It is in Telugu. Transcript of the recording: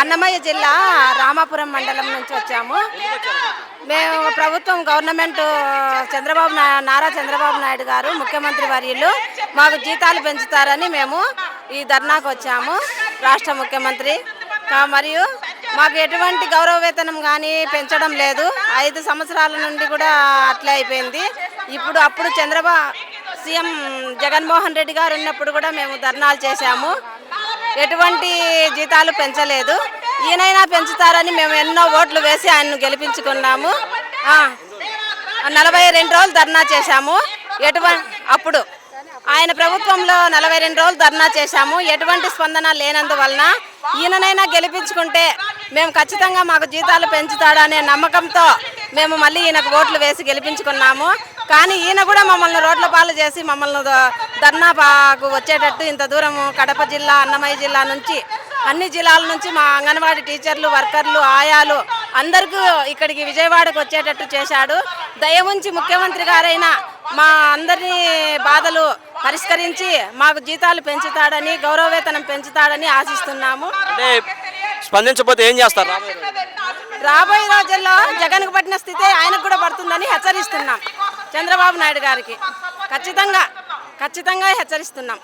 అన్నమయ్య జిల్లా రామాపురం మండలం నుంచి వచ్చాము. మేము ప్రభుత్వం గవర్నమెంట్ చంద్రబాబు నారా చంద్రబాబు నాయుడు గారు ముఖ్యమంత్రి వర్యులు మాకు జీతాలు పెంచుతారని మేము ఈ ధర్నాకు వచ్చాము రాష్ట్ర ముఖ్యమంత్రి. మరియు మాకు ఎటువంటి గౌరవ వేతనం కానీ పెంచడం లేదు. ఐదు సంవత్సరాల నుండి కూడా అట్లే అయిపోయింది. ఇప్పుడు అప్పుడు చంద్రబాబు సీఎం జగన్మోహన్ రెడ్డి గారు ఉన్నప్పుడు కూడా మేము ధర్నాలు చేశాము. ఎటువంటి జీతాలు పెంచలేదు. ఈయనైనా పెంచుతారని మేము ఎన్నో ఓట్లు వేసి ఆయన్ను గెలిపించుకున్నాము. నలభై రెండు రోజులు ధర్నా చేశాము. ఎటువంటి అప్పుడు ఆయన ప్రభుత్వంలో నలభై రెండు రోజులు ధర్నా చేశాము. ఎటువంటి స్పందన లేనందువలన ఈయననైనా గెలిపించుకుంటే మేము ఖచ్చితంగా మాకు జీతాలు పెంచుతాడనే నమ్మకంతో మేము మళ్ళీ ఈయనకు ఓట్లు వేసి గెలిపించుకున్నాము. కానీ ఈయన కూడా మమ్మల్ని రోడ్ల పాలు చేసి మమ్మల్ని ద- ధర్నా పాకు వచ్చేటట్టు ఇంత దూరం కడప జిల్లా అన్నమయ్య జిల్లా నుంచి అన్ని జిల్లాల నుంచి మా అంగన్వాడీ టీచర్లు వర్కర్లు ఆయాలు అందరికీ ఇక్కడికి విజయవాడకు వచ్చేటట్టు చేశాడు. దయ ఉంచి ముఖ్యమంత్రి గారైన మా అందరి బాధలు పరిష్కరించి మాకు జీతాలు పెంచుతాడని గౌరవ వేతనం పెంచుతాడని ఆశిస్తున్నాము. అంటే స్పందించకపోతే ఏం చేస్తారు? రాబోయే రోజుల్లో జగన్కు పట్టిన స్థితి ఆయనకు కూడా పడుతుందని హెచ్చరిస్తున్నాం. చంద్రబాబు నాయుడు గారికి. ఖచ్చితంగా ఖచ్చితంగా హెచ్చరిస్తున్నాం.